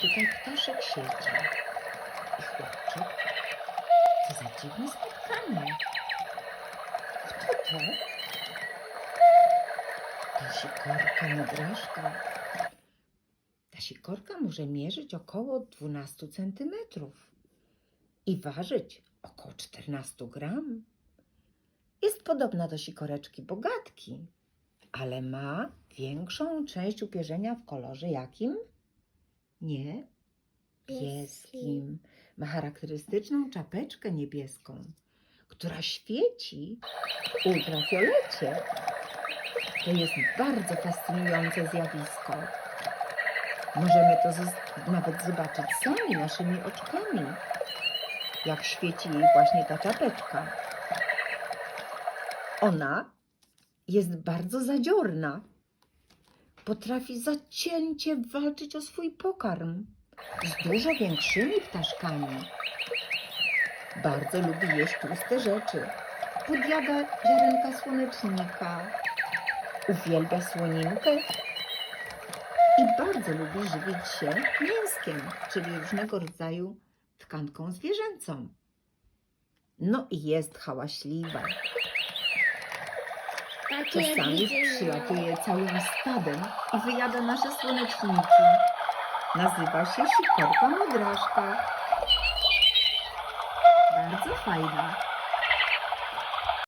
Tutaj ptaszek siedzi. I chłopczyk. Co za dziwne spotkanie. Kto to? Ta sikorka nadrażka. Ta sikorka może mierzyć około 12 centymetrów i ważyć około 14 gram. Jest podobna do sikoreczki bogatki, ale ma większą część upierzenia w kolorze jakim? Nie, niebieskim. Ma charakterystyczną czapeczkę niebieską, która świeci w ultrafiolecie. To jest bardzo fascynujące zjawisko. Możemy to nawet zobaczyć sami naszymi oczkami, jak świeci jej właśnie ta czapeczka. Ona jest bardzo zadziorna. Potrafi zacięcie walczyć o swój pokarm z dużo większymi ptaszkami. Bardzo lubi jeść tłuste rzeczy. Podjada ziarenka słonecznika. Uwielbia słoninkę i bardzo lubi żywić się mięskiem, czyli różnego rodzaju tkanką zwierzęcą. No i jest hałaśliwa. Jak Czasami przylatuje całym stadem i wyjada nasze słoneczniki. Nazywa się sikorka modraszka. Bardzo fajna.